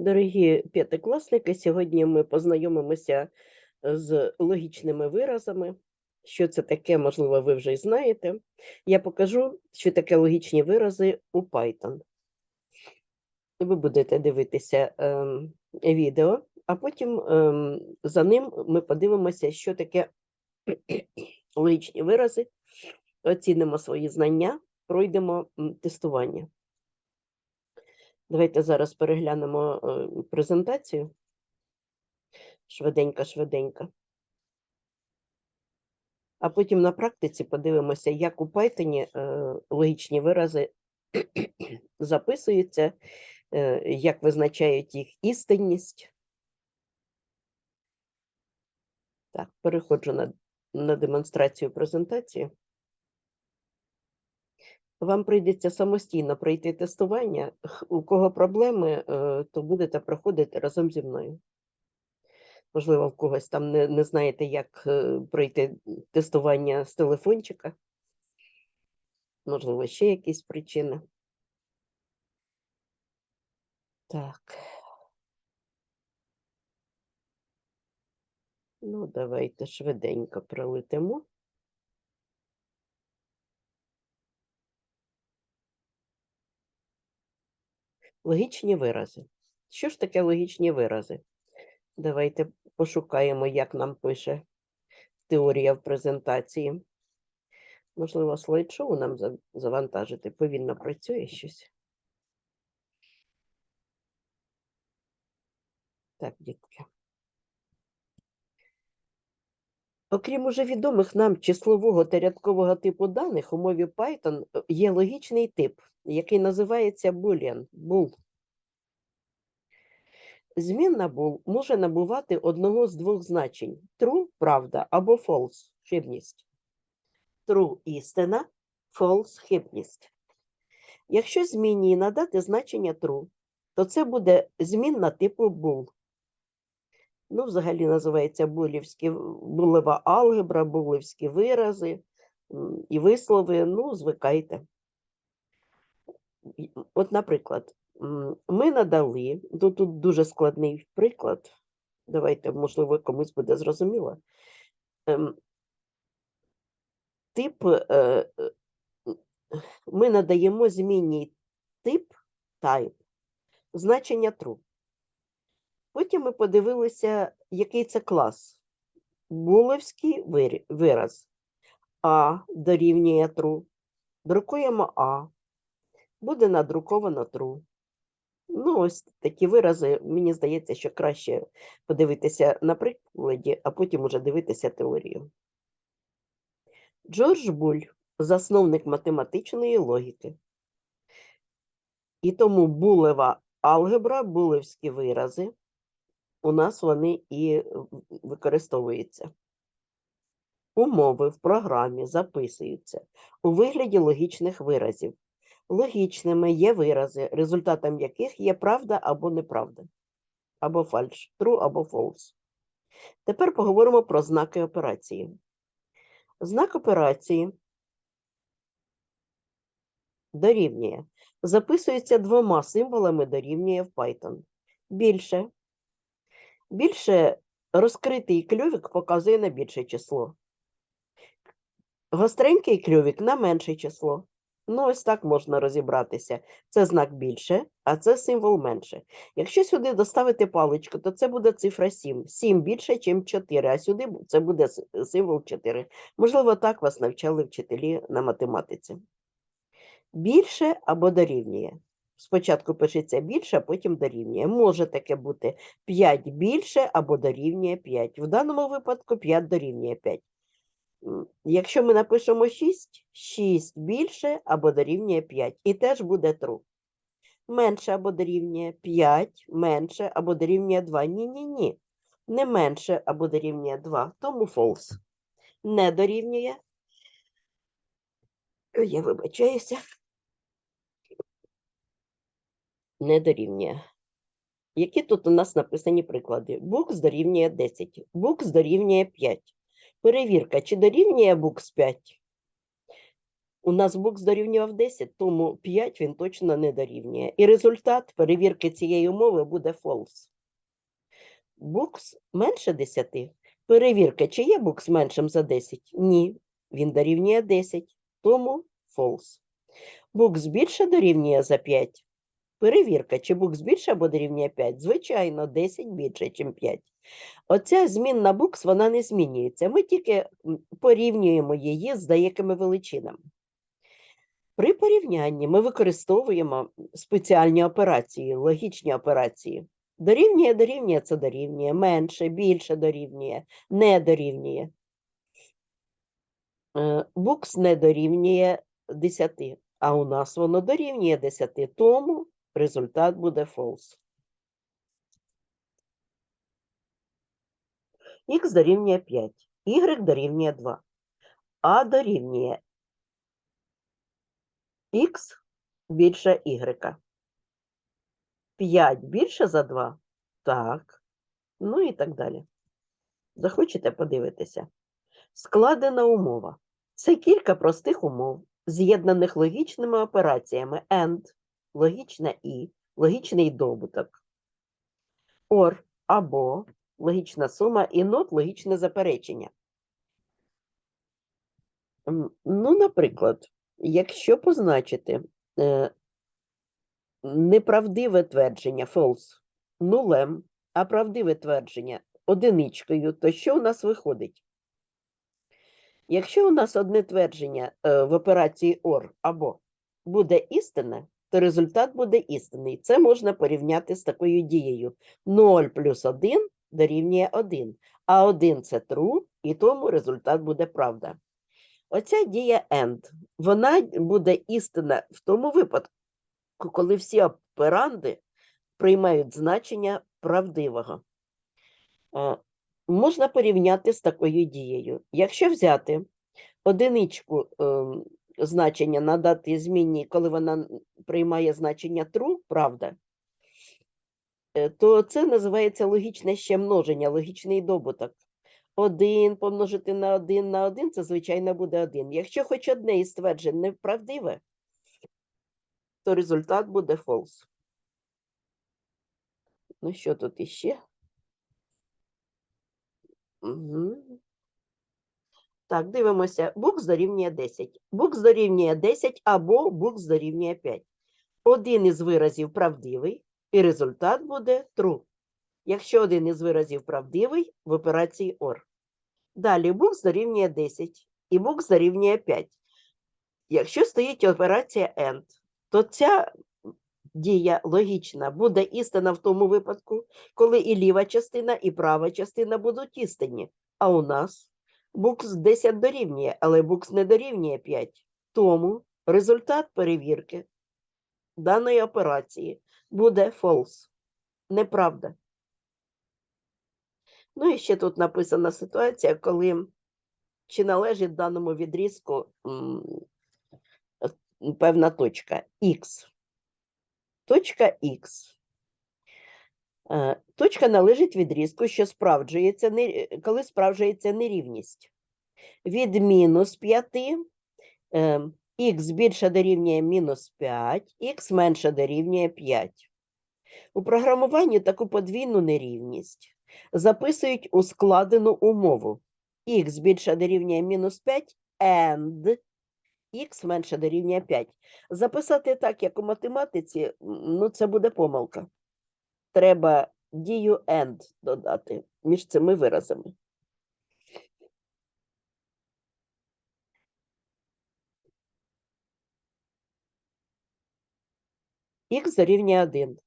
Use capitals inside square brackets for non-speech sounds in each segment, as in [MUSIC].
Дорогі п'ятикласники, сьогодні ми познайомимося з логічними виразами. Що це таке, можливо, ви вже й знаєте. Я покажу, що таке логічні вирази у Python. Ви будете дивитися ем, відео, а потім ем, за ним ми подивимося, що таке логічні вирази, оцінимо свої знання, пройдемо тестування. Давайте зараз переглянемо е, презентацію. Швиденько, швиденько. А потім на практиці подивимося, як у Python е, логічні вирази [CLEARS THROAT] записуються, е, як визначають їх істинність. Так, переходжу на, на демонстрацію презентації. Вам прийдеться самостійно пройти тестування. У кого проблеми, е, то будете проходити разом зі мною. Можливо, в когось там не, не знаєте, як е, пройти тестування з телефончика. Можливо, ще якісь причини. Так. Ну, давайте швиденько пролетимо. Логічні вирази. Що ж таке логічні вирази? Давайте пошукаємо, як нам пише теорія в презентації. Можливо, слайд-шоу нам завантажити. Повільно працює щось. Так, дітки. Окрім уже відомих нам числового та рядкового типу даних, у мові Python е, є логічний тип, який називається boolean, bool. Змінна bool може набувати одного з двох значень – true – правда або false – хибність. True – істина, false – хибність. Якщо змінній надати значення true, то це буде змінна типу bool. Ну, взагалі називається булівські, булева алгебра, булівські вирази і вислови. Ну, звикайте. От, наприклад, ми надали, ну, тут дуже складний приклад. Давайте, можливо, комусь буде зрозуміло. Ем, Тип, е, е, ми надаємо змінній тип, type, значення true. Потім ми подивилися, який це клас. Булевський вираз. А дорівнює true. Друкуємо А. Буде надруковано true. Ну, ось такі вирази, мені здається, що краще подивитися на прикладі, а потім уже дивитися теорію. Джордж Буль – засновник математичної логіки. І тому булева алгебра, булевські вирази, у нас вони і в- використовуються. Умови в програмі записуються у вигляді логічних виразів. Логічними є вирази, результатом яких є правда або неправда, або фальш, true або false. Тепер поговоримо про знаки операції. Знак операції дорівнює. Записується двома символами дорівнює в Python. Більше. Більше розкритий клювик показує на більше число. Гостренький клювик на менше число. Ну, ось так можна розібратися. Це знак більше, а це символ менше. Якщо сюди доставити паличку, то це буде цифра 7. 7 більше, ніж 4, а сюди це буде символ 4. Можливо, так вас навчали вчителі на математиці. Більше або дорівнює. Спочатку пишеться більше, а потім дорівнює. Може таке бути 5 більше або дорівнює 5. В даному випадку 5 дорівнює 5. Якщо ми напишемо 6, 6 більше або дорівнює 5. І теж буде true. Менше або дорівнює 5, менше або дорівнює 2. Ні-ні-ні. Не менше або дорівнює 2, тому false. Не дорівнює. Я вибачаюся. Не дорівнює. Які тут у нас написані приклади? Букс дорівнює 10, букс дорівнює 5. Перевірка, чи дорівнює букс 5? У нас букс дорівнював 10, тому 5 він точно не дорівнює. І результат перевірки цієї умови буде false. Букс менше 10. Перевірка, чи є букс меншим за 10? Ні, він дорівнює 10, тому false. Букс більше дорівнює за 5. Перевірка, чи букс більше або дорівнює 5? Звичайно, 10 більше, ніж 5. Оця змінна букс, вона не змінюється. Ми тільки порівнюємо її з деякими величинами. При порівнянні ми використовуємо спеціальні операції, логічні операції. Дорівнює, дорівнює, це дорівнює, менше, більше дорівнює, не дорівнює. Е, Букс не дорівнює 10, а у нас воно дорівнює 10, тому результат буде false. Х дорівнює 5, y дорівнює 2, а дорівнює х більше y. 5 більше за 2? Так. Ну і так далі. Захочете подивитися. Складена умова. Це кілька простих умов, з'єднаних логічними операціями AND, логічна і, логічний добуток, OR або логічна сума і not логічне заперечення. Ну, наприклад, якщо позначити е, неправдиве твердження false нулем, а правдиве твердження одиничкою, то що у нас виходить? Якщо у нас одне твердження е, в операції OR або буде істинне, то результат буде істинний. Це можна порівняти з такою дією. 0 плюс 1 дорівнює 1, а 1 – це true, і тому результат буде правда. Оця дія AND, вона буде істинна в тому випадку, коли всі операнди приймають значення правдивого. Е, Можна порівняти з такою дією. Якщо взяти одиничку ем, значення надати змінній, коли вона приймає значення true, правда, е, то це називається логічне ще множення, логічний добуток. 1 помножити на 1 на 1 це, звичайно, буде 1. Якщо хоч одне із тверджень неправдиве, то результат буде false. Ну, що тут іще? Угу. Так, дивимося. Букс дорівнює 10. Букс дорівнює 10 або букс дорівнює 5. Один із виразів правдивий, і результат буде true. Якщо один із виразів правдивий в операції OR. Далі букс дорівнює 10 і букс дорівнює 5. Якщо стоїть операція AND, то ця дія логічна буде істина в тому випадку, коли і ліва частина, і права частина будуть істинні. А у нас букс 10 дорівнює, але букс не дорівнює 5. Тому результат перевірки даної операції буде false. Неправда. Ну і ще тут написана ситуація, коли чи належить даному відрізку певна точка Х. Точка Х. Е, Точка належить відрізку, що справджується, е, коли справджується нерівність. Від мінус 5 х більше дорівнює мінус 5, х менше дорівнює 5. У програмуванні таку подвійну нерівність записують у складену умову. х більше дорівнює мінус 5 and х менше дорівнює 5. Записати так, як у математиці, ну це буде помилка. Треба дію and додати між цими виразами. Х дорівнює 1,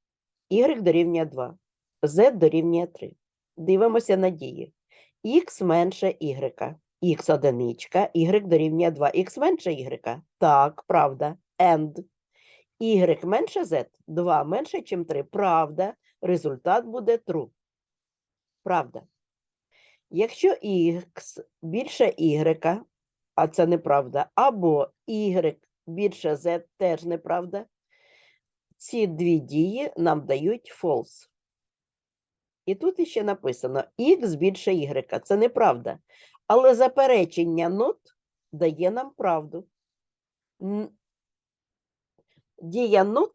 y дорівнює 2, z дорівнює 3. Дивимося на дії. Х менше y, х одиничка, y дорівнює 2, х менше y. Так, правда. And. Y менше z, 2 менше, ніж 3. Правда. Результат буде true. Правда. Якщо х більше y, а це неправда, або y більше z теж неправда, ці дві дії нам дають false. І тут іще написано х більше y. Це неправда. Але заперечення not дає нам правду. Дія not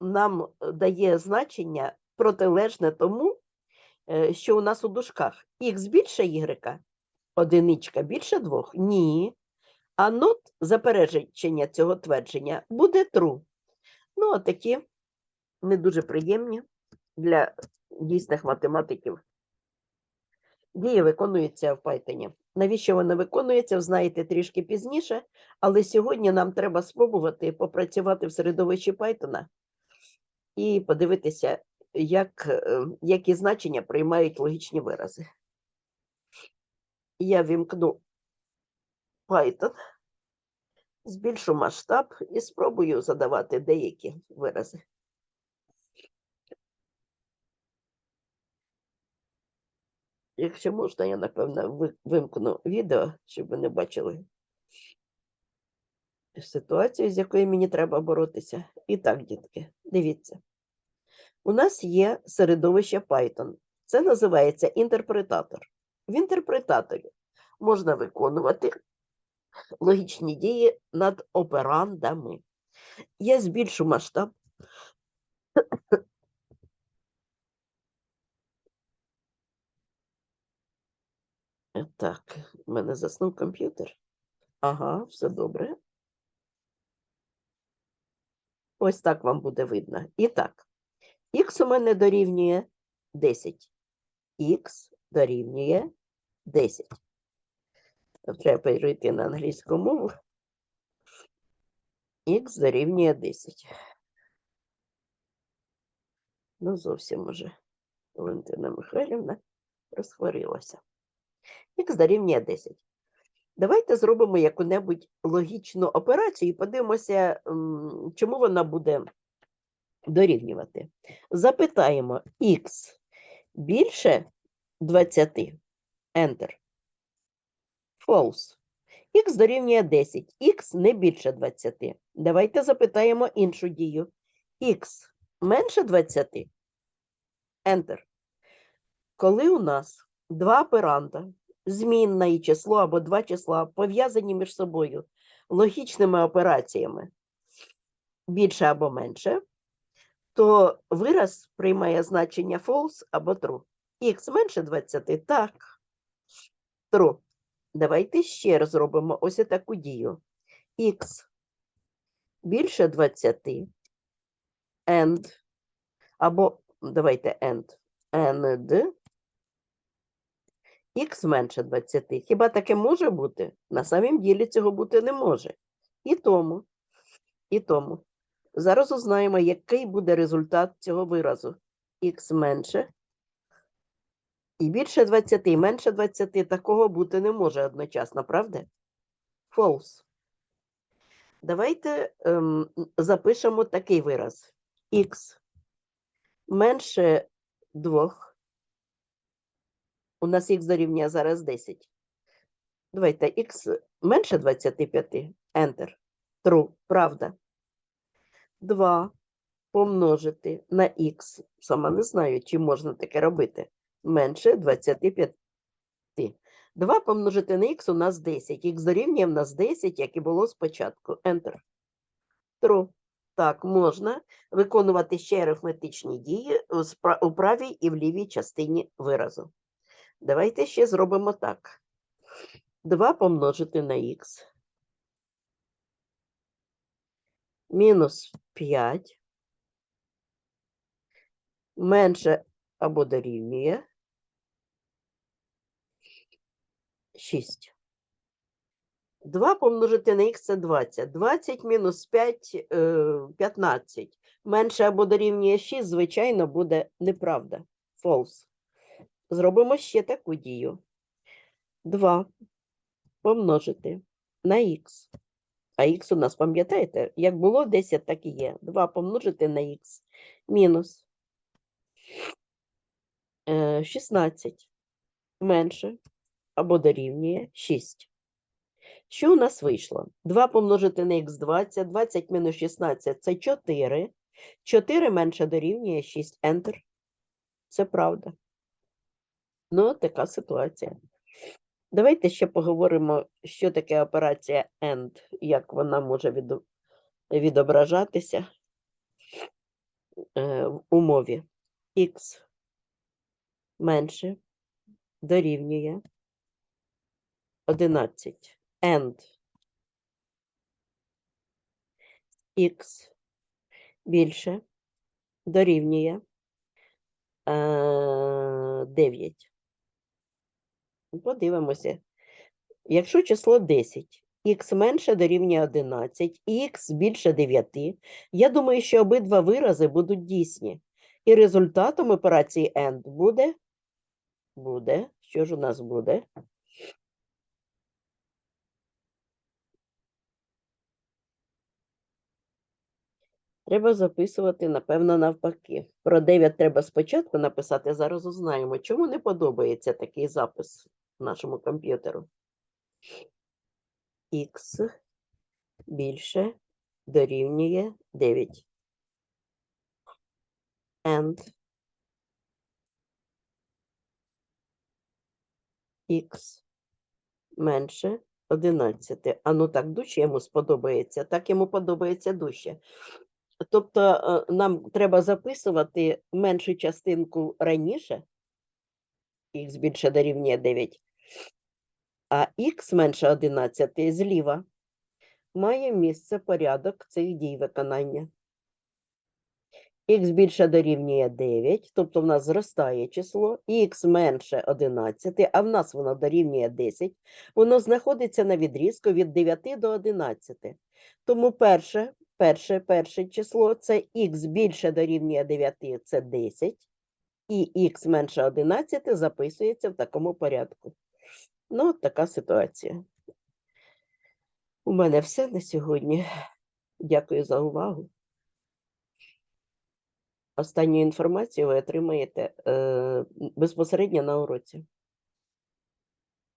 нам е, дає значення протилежне тому, е, що у нас у дужках. Х більше y, одиничка більше двох? Ні. А not, заперечення цього твердження, буде true. Ну, отакі не дуже приємні для дійсних математиків. Дія виконується в Python. Навіщо вона виконується, знаєте трішки пізніше, але сьогодні нам треба спробувати попрацювати в середовищі Python і подивитися, як, е, які значення приймають логічні вирази. Я вімкну Python, збільшу масштаб і спробую задавати деякі вирази. Якщо можна, я напевно вимкну відео, щоб ви не бачили ситуацію, з якою мені треба боротися. І так, дітки, дивіться. У нас є середовище Python. Це називається інтерпретатор. В інтерпретаторі можна виконувати логічні дії над операндами. Я збільшу масштаб. Так, в мене заснув комп'ютер. Ага, все добре. Ось так вам буде видно. І так, х у мене дорівнює 10. Х дорівнює 10. Треба перейти на англійську мову. Х дорівнює 10. Ну, зовсім уже Валентина Михайлівна розхворілася. Х дорівнює 10. Давайте зробимо яку-небудь логічну операцію і подивимося, чому вона буде дорівнювати. Запитаємо х більше 20. Enter. False. Х дорівнює 10. Х не більше 20. Давайте запитаємо іншу дію. Х менше 20. Enter. Коли у нас два операнда, змінна і число або два числа пов'язані між собою логічними операціями більше або менше, то вираз приймає значення false або true. Х менше 20? Так. True. Давайте ще раз зробимо ось таку дію. Х більше 20 and або давайте and and х менше 20. Хіба таке може бути? На самім ділі цього бути не може. І тому, і тому. Зараз узнаємо, який буде результат цього виразу. Х менше і більше 20, і менше 20 такого бути не може одночасно, правда? False. Давайте ем, запишемо такий вираз. Х менше 2. У нас х дорівнює зараз 10. Давайте х менше 25. Enter. True. Правда. 2 помножити на х. Сама не знаю, чи можна таке робити. Менше 25. 2 помножити на х у нас 10. Х дорівнює в нас 10, як і було спочатку. Enter. True. Так, можна виконувати ще арифметичні дії у правій і в лівій частині виразу. Давайте ще зробимо так. 2 помножити на х. Мінус 5. Менше або дорівнює 6. 2 помножити на х це 20. 20 мінус 5 е, 15. Менше або дорівнює 6, звичайно, буде неправда. False. Зробимо ще таку дію. 2 помножити на х. А х у нас, пам'ятаєте, як було 10, так і є. 2 помножити на х мінус е, 16 менше або дорівнює 6. Що у нас вийшло? 2 помножити на х 20, 20 мінус 16 – це 4. 4 менше дорівнює 6. Enter. Це правда. Ну, така ситуація. Давайте ще поговоримо, що таке операція AND, як вона може відо- відображатися е, в умові x менше дорівнює 11 AND x більше дорівнює е, 9. Подивимося. Якщо число 10, х менше дорівнює 11, і х більше 9, я думаю, що обидва вирази будуть дійсні. І результатом операції AND буде, буде, що ж у нас буде? Треба записувати, напевно, навпаки. Про 9 треба спочатку написати, зараз узнаємо, чому не подобається такий запис нашому комп'ютеру. Х більше дорівнює 9. And х менше 11. А ну так дужче йому сподобається, так йому подобається дужче. Тобто е, нам треба записувати меншу частинку раніше, х більше дорівнює 9, а х менше 11 зліва має місце порядок цих дій виконання. х більше дорівнює 9, тобто в нас зростає число, х менше 11, а в нас воно дорівнює 10, воно знаходиться на відрізку від 9 до 11. Тому перше, перше, перше число це х більше дорівнює 9, це 10, і х менше 11 записується в такому порядку. Ну, от така ситуація. У мене все на сьогодні. Дякую за увагу. Останню інформацію ви отримаєте е, безпосередньо на уроці.